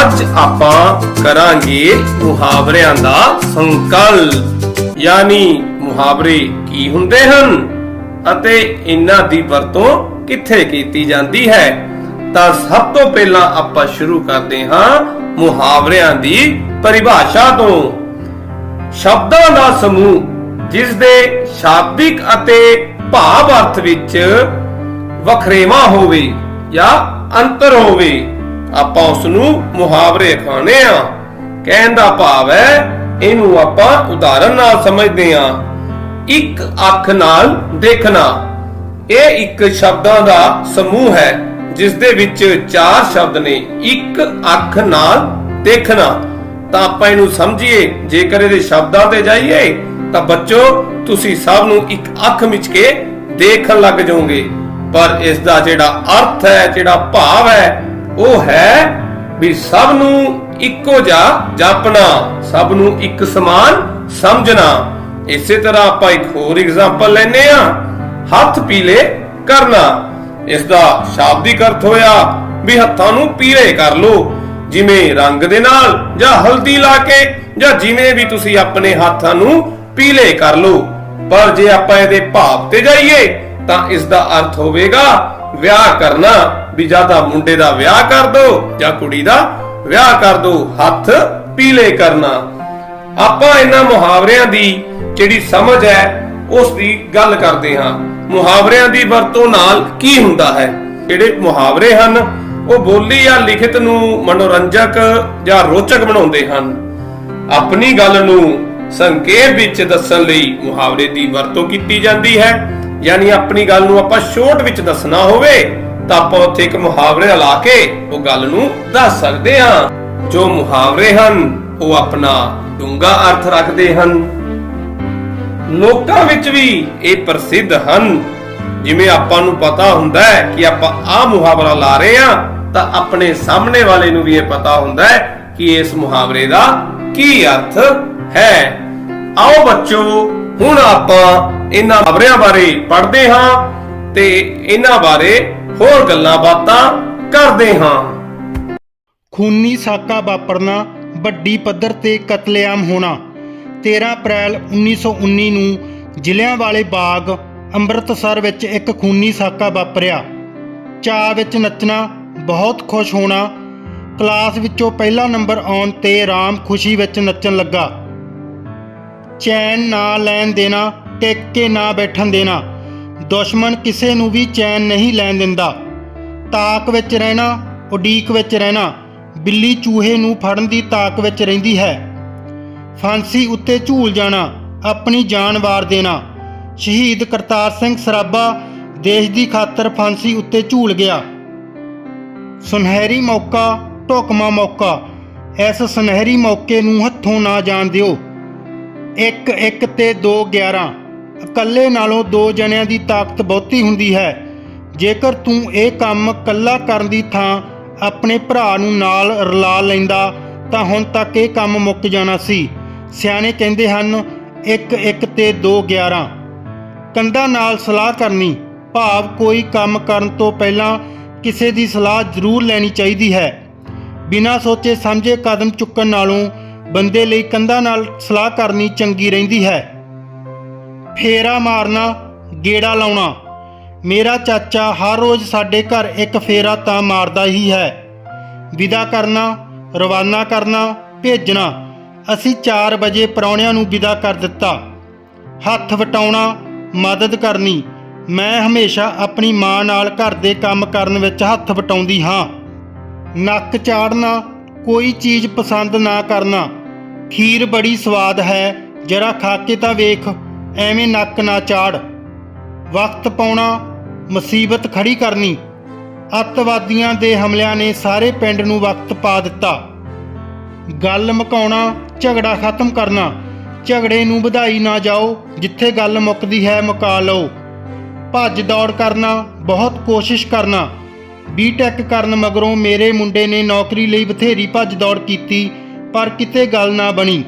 ਅੱਜ ਆਪਾਂ ਕਰਾਂਗੇ ਮੁਹਾਵਰਿਆਂ ਦਾ ਸੰਕਲਪ ਯਾਨੀ ਮੁਹਾਵਰੇ ਕੀ ਹੁੰਦੇ ਹਨ ਅਤੇ ਇਹਨਾਂ ਦੀ ਵਰਤੋਂ ਕਿੱਥੇ ਕੀਤੀ ਜਾਂਦੀ ਹੈ? ਤਾਂ ਸਭ ਤੋਂ ਪਹਿਲਾਂ ਆਪਾਂ ਸ਼ੁਰੂ ਕਰਦੇ ਹਾਂ ਮੁਹਾਵਰਿਆਂ ਦੀ ਪਰਿਭਾਸ਼ਾ ਤੋਂ। ਸ਼ਬਦਾਂ ਦਾ ਸਮੂਹ, ਜਿਸ ਦੇ ਸ਼ਾਬਦਿਕ ਅਤੇ ਭਾਵ ਅਰਥ ਵਿੱਚ ਵਖਰੇਵਾ ਹੋਵੇ ਜਾਂ ਅੰਤਰ ਹੋਵੇ ਆਪਾਂ ਉਸ ਨੂੰ ਮੁਹਾਵਰੇ ਖਾਣੇ ਆ। ਕਹਿਣ ਦਾ ਭਾਵ ਹੈ, ਇਹਨੂੰ ਆਪਾਂ ਉਦਾਹਰਨ ਨਾਲ ਸਮਝਦੇ ਆ। ਇੱਕ ਅੱਖ ਨਾਲ ਦੇਖਣਾ। ਇਹ ਇੱਕ ਸ਼ਬਦਾਂ ਦਾ ਸਮੂਹ ਹੈ ਜਿਸ ਦੇ ਵਿੱਚ ਚਾਰ ਸ਼ਬਦ ਨੇ। ਇੱਕ ਅੱਖ ਨਾਲ ਦੇਖਣਾ। ਤਾਂ ਆਪਾਂ ਇਹਨੂੰ ਸਮਝੀਏ, ਜੇਕਰ ਇਹਦੇ ਸ਼ਬਦਾਂ ਤੇ ਜਾਈਏ, ਤਾਂ ਬੱਚੋ, ਤੁਸੀਂ ਸਭ ਨੂੰ ਇੱਕ ਅੱਖ ਵਿੱਚ ਕੇ ਦੇਖਣ ਲੱਗ ਜਾਓਗੇ। ਪਰ ਇਸ ਦਾ ਜਿਹੜਾ ਅਰਥ ਹੈ, ਜਿਹੜਾ ਭਾਵ ਹੈ ਉਹ ਹੈ ਵੀ ਸਭ ਨੂੰ ਇੱਕੋ ਜਿਹਾ ਜਾਪਣਾ ਸਭ ਨੂੰ ਇੱਕ ਸਮਾਨ ਸਮਝਣਾ। ਇਸੇ ਤਰ੍ਹਾਂ ਆਪਾਂ ਇੱਕ ਹੋਰ ਐਗਜ਼ਾਮਪਲ ਲੈਨੇ ਆ ਹੱਥ ਪੀਲੇ ਕਰਨਾ। ਇਸ ਦਾ ਸ਼ਾਬਦਿਕ ਅਰਥ ਹੋਇਆ ਵੀ ਹੱਥਾਂ ਨੂੰ ਪੀਲੇ ਕਰ ਲੋ ਜਿਵੇਂ ਰੰਗ ਦੇ ਨਾਲ ਜਾਂ ਹਲਦੀ ਲਾ ਕੇ, ਜਾਂ ਜਿਵੇਂ ਵੀ ਤੁਸੀਂ ਆਪਣੇ ਹੱਥਾਂ ਨੂੰ ਪੀਲੇ ਕਰ ਲੋ ਪਰ ਜੇ ਆਪਾਂ ਇਹਦੇ ਭਾਵ ਤੇ ਜਾਈਏ, ਤਾਂ ਇਸ ਦਾ ਅਰਥ ਹੋਵੇਗਾ ਵਿਆਹ ਕਰਨਾ। ਵੀ ਜਾਂ ਤਾਂ ਮੁੰਡੇ ਦਾ ਵਿਆਹ ਕਰ ਦੋ ਜਾਂ ਕੁੜੀ ਦਾ ਵਿਆਹ ਕਰ ਦੋ, ਹੱਥ ਪੀਲੇ ਕਰਨਾ। ਆਪਾਂ ਇਹਨਾਂ ਮੁਹਾਵਰਿਆਂ ਦੀ ਜਿਹੜੀ ਸਮਝ ਹੈ, ਉਸ ਦੀ ਗੱਲ ਕਰਦੇ ਹਾਂ। ਮੁਹਾਵਰਿਆਂ ਦੀ ਵਰਤੋਂ ਨਾਲ ਕੀ ਹੁੰਦਾ ਹੈ? ਜਿਹੜੇ ਮੁਹਾਵਰੇ ਹਨ, ਉਹ ਬੋਲੀ ਜਾਂ ਲਿਖਤ ਨੂੰ ਮਨੋਰੰਜਕ ਜਾਂ ਰੋਚਕ ਬਣਾਉਂਦੇ ਹਨ। ਆਪਣੀ ਗੱਲ ਨੂੰ ਸੰਖੇਪ ਵਿੱਚ ਦੱਸਣ ਲਈ ਮੁਹਾਵਰੇ ਦੀ ਵਰਤੋਂ ਕੀਤੀ ਜਾਂਦੀ ਹੈ। ਯਾਨੀ ਆਪਣੀ ਗੱਲ ਨੂੰ ਆਪਾਂ ਸ਼ੋਰਟ ਵਿੱਚ ਦੱਸਣਾ ਹੋਵੇ ਤਾਂ ਆਪਾਂ ਉੱਥੇ ਇੱਕ ਮੁਹਾਵਰੇ ਲਾ ਕੇ ਉਹ ਗੱਲ ਨੂੰ ਦੱਸ ਸਕਦੇ ਹਾਂ। ਜੋ ਮੁਹਾਵਰੇ ਹਨ, ਉਹ ਆਪਣਾ ਡੂੰਘਾ ਅਰਥ ਰੱਖਦੇ ਹਨ। ਲੋਕਾਂ ਵਿੱਚ ਵੀ ਇਹ ਪ੍ਰਸਿੱਧ ਹਨ। ਜਿਵੇਂ ਆਪਾਂ ਨੂੰ ਪਤਾ ਹੁੰਦਾ ਹੈ ਕਿ ਆਪਾਂ ਆ ਮੁਹਾਵਰਾ ਲਾ ਰਹੇ ਹਾਂ, ਤਾਂ ਆਪਣੇ ਸਾਹਮਣੇ ਵਾਲੇ ਨੂੰ ਵੀ ਇਹ ਪਤਾ ਹੁੰਦਾ ਹੈ ਕਿ ਇਸ ਮੁਹਾਵਰੇ ਦਾ ਕੀ ਅਰਥ ਹੈ। ਆਓ ਬੱਚੋ, ਹੁਣ ਆਪਾਂ ਇਹਨਾਂ ਮੁਹਾਵਰਿਆਂ ਬਾਰੇ ਪੜ੍ਹਦੇ ਹਾਂ। ਤੇ ਇਹਨਾਂ ਬਾਰੇ ਹੋਰ ਗੱਲਾਂ ਬਾਤਾਂ ਕਰਦੇ ਹਾਂ। ਖੂਨੀ ਸਾਕਾ ਵਾਪਰਨਾ, ਵੱਡੀ ਪੱਧਰ ਤੇ ਕਤਲੇਆਮ ਹੋਣਾ। 13 ਅਪ੍ਰੈਲ 1919 ਨੂੰ ਜ਼ਿਲ੍ਹਿਆਂਵਾਲੇ ਬਾਗ ਅੰਮ੍ਰਿਤਸਰ ਵਿੱਚ ਇੱਕ ਖੂਨੀ ਸਾਕਾ ਵਾਪਰਿਆ। ਚਾਅ ਵਿੱਚ ਨੱਚਣਾ, ਬਹੁਤ ਖੁਸ਼ ਹੋਣਾ, ਕਲਾਸ ਵਿੱਚੋਂ ਪਹਿਲਾ ਨੰਬਰ ਆਉਣ ਤੇ ਰਾਮ ਖੁਸ਼ੀ ਵਿੱਚ ਨੱਚਣ ਲੱਗਾ। ਚੈਨ ਨਾ ਲੈਣ ਦੇਣਾ, ਟਿਕ ਕੇ ਨਾ ਬੈਠਣ ਦੇਣਾ। ਦੁਸ਼ਮਣ ਕਿਸੇ ਨੂੰ ਵੀ ਚੈਨ ਨਹੀਂ ਲੈਣ ਦਿੰਦਾ। ਤਾਕ ਵਿੱਚ ਰਹਿਣਾ, ਉਡੀਕ ਵਿੱਚ ਰਹਿਣਾ, ਬਿੱਲੀ ਚੂਹੇ ਨੂੰ ਫੜਨ ਦੀ ਤਾਕ ਵਿੱਚ ਰਹਿੰਦੀ ਹੈ। ਫਾਂਸੀ ਉੱਤੇ ਝੂਲ ਜਾਣਾ, ਆਪਣੀ ਜਾਨ ਵਾਰ ਦੇਣਾ। ਸ਼ਹੀਦ ਕਰਤਾਰ ਸਿੰਘ ਸਰਾਭਾ ਦੇਸ਼ ਦੀ ਖਾਤਰ ਫਾਂਸੀ ਉੱਤੇ ਝੂਲ ਗਿਆ। ਸੁਨਹਿਰੀ ਮੌਕਾ, ਢੋਕਮਾ ਮੌਕਾ, ਇਸ ਸੁਨਹਿਰੀ ਮੌਕੇ ਨੂੰ ਹੱਥੋਂ ਨਾ ਜਾਣ ਦਿਓ। 1 1 ਤੇ 2 11 ਇਕੱਲੇ ਨਾਲੋਂ ਦੋ ਜਣਿਆਂ ਦੀ ਤਾਕਤ ਬਹੁਤੀ ਹੁੰਦੀ ਹੈ। ਜੇਕਰ ਤੂੰ ਇਹ ਕੰਮ ਇਕੱਲਾ ਕਰਨ ਦੀ ਥਾਂ ਆਪਣੇ ਭਰਾ ਨੂੰ ਨਾਲ ਰਲਾ ਲੈਂਦਾ, ਤਾਂ ਹੁਣ ਤੱਕ ਇਹ ਕੰਮ ਮੁੱਕ ਜਾਣਾ ਸੀ। ਸਿਆਣੇ ਕਹਿੰਦੇ ਹਨ 1 1 ਤੇ 2 11 ਕੰਧਾਂ ਨਾਲ ਸਲਾਹ ਕਰਨੀ, ਭਾਵ ਕੋਈ ਕੰਮ ਕਰਨ ਤੋਂ ਪਹਿਲਾਂ ਕਿਸੇ ਦੀ ਸਲਾਹ ਜ਼ਰੂਰ ਲੈਣੀ ਚਾਹੀਦੀ ਹੈ। ਬਿਨਾਂ ਸੋਚੇ ਸਮਝੇ ਕਦਮ ਚੁੱਕਣ ਨਾਲੋਂ ਬੰਦੇ ਲਈ ਕੰਧਾਂ ਨਾਲ ਸਲਾਹ ਕਰਨੀ ਚੰਗੀ ਰਹਿੰਦੀ ਹੈ। ਫੇਰਾ ਮਾਰਨਾ, ਗੇੜਾ ਲਾਉਣਾ। ਮੇਰਾ ਚਾਚਾ ਹਰ ਰੋਜ਼ ਸਾਡੇ ਘਰ ਇੱਕ ਫੇਰਾ ਤਾਂ ਮਾਰਦਾ ਹੀ ਹੈ। ਵਿਦਾ ਕਰਨਾ, ਰਵਾਨਾ ਕਰਨਾ, ਭੇਜਣਾ। ਅਸੀਂ 4 ਵਜੇ ਪਰੌਣਿਆਂ ਨੂੰ ਵਿਦਾ ਕਰ ਦਿੱਤਾ। ਹੱਥ ਵਟਾਉਣਾ, ਮਦਦ ਕਰਨੀ। ਮੈਂ ਹਮੇਸ਼ਾ ਆਪਣੀ ਮਾਂ ਨਾਲ ਘਰ ਦੇ ਕੰਮ ਕਰਨ ਵਿੱਚ ਹੱਥ ਵਟਾਉਂਦੀ ਹਾਂ। ਨੱਕ ਚਾੜਨਾ, ਕੋਈ ਚੀਜ਼ ਪਸੰਦ ਨਾ ਕਰਨਾ। ਖੀਰ ਬੜੀ ਸਵਾਦ ਹੈ, ਜਰਾ ਖਾ ਕੇ ਤਾਂ ਵੇਖ। ਐਵੇਂ ਨੱਕ ਨਾ ਚਾੜ। ਵਕਤ ਪਾਉਣਾ ਮੁਸੀਬਤ ਖੜੀ ਕਰਨੀ। ਅੱਤਵਾਦੀਆਂ ਦੇ ਹਮਲਿਆਂ ਨੇ ਸਾਰੇ ਪਿੰਡ ਨੂੰ ਵਕਤ ਪਾ ਦਿੱਤਾ। ਗੱਲ ਮੁਕਾਉਣਾ, ਝਗੜਾ ਖਤਮ ਕਰਨਾ। ਝਗੜੇ ਨੂੰ ਵਧਾਈ ਨਾ ਜਾਓ, ਜਿੱਥੇ ਗੱਲ ਮੁੱਕਦੀ ਹੈ ਮੁਕਾ ਲਓ। ਭੱਜ ਦੌੜ ਕਰਨਾ, ਬਹੁਤ ਕੋਸ਼ਿਸ਼ ਕਰਨਾ। ਬੀਟੈਕ ਕਰਨ ਮਗਰੋਂ ਮੇਰੇ ਮੁੰਡੇ ਨੇ ਨੌਕਰੀ ਲਈ ਬਥੇਰੀ ਭੱਜ ਦੌੜ ਕੀਤੀ, ਪਰ ਕਿਤੇ ਗੱਲ ਨਾ ਬਣੀ।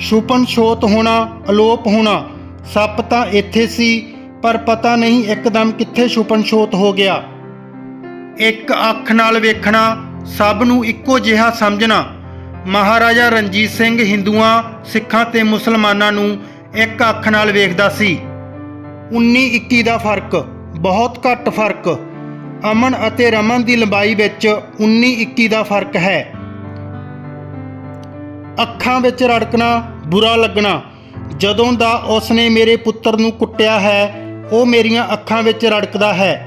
ਛੁਪਨ ਛੋਤ ਹੋਣਾ, ਅਲੋਪ ਹੋਣਾ, ਸੱਪ ਤਾਂ ਇੱਥੇ ਸੀ, ਪਰ ਪਤਾ ਨਹੀਂ ਇੱਕਦਮ ਕਿੱਥੇ ਛੁਪਨ ਛੋਤ ਹੋ ਗਿਆ। ਇੱਕ ਅੱਖ ਨਾਲ ਵੇਖਣਾ, ਸਭ ਨੂੰ ਇੱਕੋ ਜਿਹਾ ਸਮਝਣਾ। ਮਹਾਰਾਜਾ ਰਣਜੀਤ ਸਿੰਘ ਹਿੰਦੂਆਂ, ਸਿੱਖਾਂ ਤੇ ਮੁਸਲਮਾਨਾਂ ਨੂੰ ਇੱਕ ਅੱਖ ਨਾਲ ਵੇਖਦਾ ਸੀ। 19 21 ਦਾ ਫ਼ਰਕ, ਬਹੁਤ ਘੱਟ ਫ਼ਰਕ। ਅਮਨ ਅਤੇ ਰਮਨ ਦੀ ਲੰਬਾਈ ਵਿੱਚ 19 21 ਦਾ ਫ਼ਰਕ ਹੈ। ਅੱਖਾਂ ਵਿੱਚ ਰੜਕਣਾ, ਬੁਰਾ ਲੱਗਣਾ। ਜਦੋਂ ਦਾ ਉਸਨੇ ਮੇਰੇ ਪੁੱਤਰ ਨੂੰ ਕੁੱਟਿਆ ਹੈ, ਉਹ ਮੇਰੀਆਂ ਅੱਖਾਂ ਵਿੱਚ ਰੜਕਦਾ ਹੈ।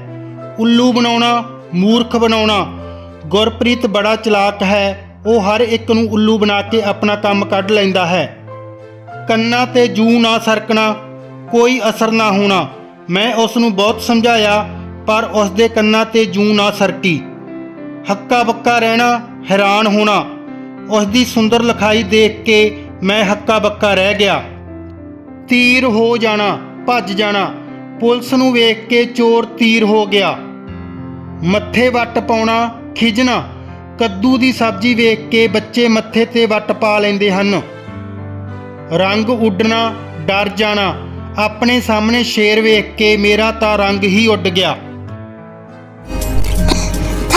ਉੱਲੂ ਬਣਾਉਣਾ, ਮੂਰਖ ਬਣਾਉਣਾ। ਗੁਰਪ੍ਰੀਤ ਬੜਾ ਚਲਾਕ ਹੈ, ਉਹ ਹਰ ਇੱਕ ਨੂੰ ਉੱਲੂ ਬਣਾ ਕੇ ਆਪਣਾ ਕੰਮ ਕੱਢ ਲੈਂਦਾ ਹੈ। ਕੰਨਾਂ ਤੇ ਜੂ ਨਾ ਸਰਕਣਾ, ਕੋਈ ਅਸਰ ਨਾ ਹੋਣਾ। ਮੈਂ ਉਸ ਨੂੰ ਬਹੁਤ ਸਮਝਾਇਆ, ਪਰ ਉਸ ਦੇ ਕੰਨਾਂ ਤੇ ਜੂ ਨਾ ਸਰਕੀ। ਹੱਕਾ ਬੱਕਾ ਰਹਿਣਾ, ਹੈਰਾਨ ਹੋਣਾ। ਉਸ ਦੀ ਸੁੰਦਰ ਲਿਖਾਈ ਦੇਖ ਕੇ ਮੈਂ ਹੱਕਾ ਬੱਕਾ ਰਹਿ ਗਿਆ। ਤੀਰ ਹੋ ਜਾਣਾ, ਭੱਜ ਜਾਣਾ, ਪੁਲਿਸ ਨੂੰ ਵੇਖ ਕੇ ਚੋਰ ਤੀਰ ਹੋ ਗਿਆ। ਮੱਥੇ ਵੱਟ ਪਾਉਣਾ, ਖਿਜਣਾ, ਕੱਦੂ ਦੀ ਸਬਜ਼ੀ ਵੇਖ ਕੇ ਬੱਚੇ ਮੱਥੇ ਤੇ ਵੱਟ ਪਾ ਲੈਂਦੇ ਹਨ। ਰੰਗ ਉੱਡਣਾ, ਡਰ ਜਾਣਾ, ਆਪਣੇ ਸਾਹਮਣੇ ਸ਼ੇਰ ਵੇਖ ਕੇ ਮੇਰਾ ਤਾਂ ਰੰਗ ਹੀ ਉੱਡ ਗਿਆ।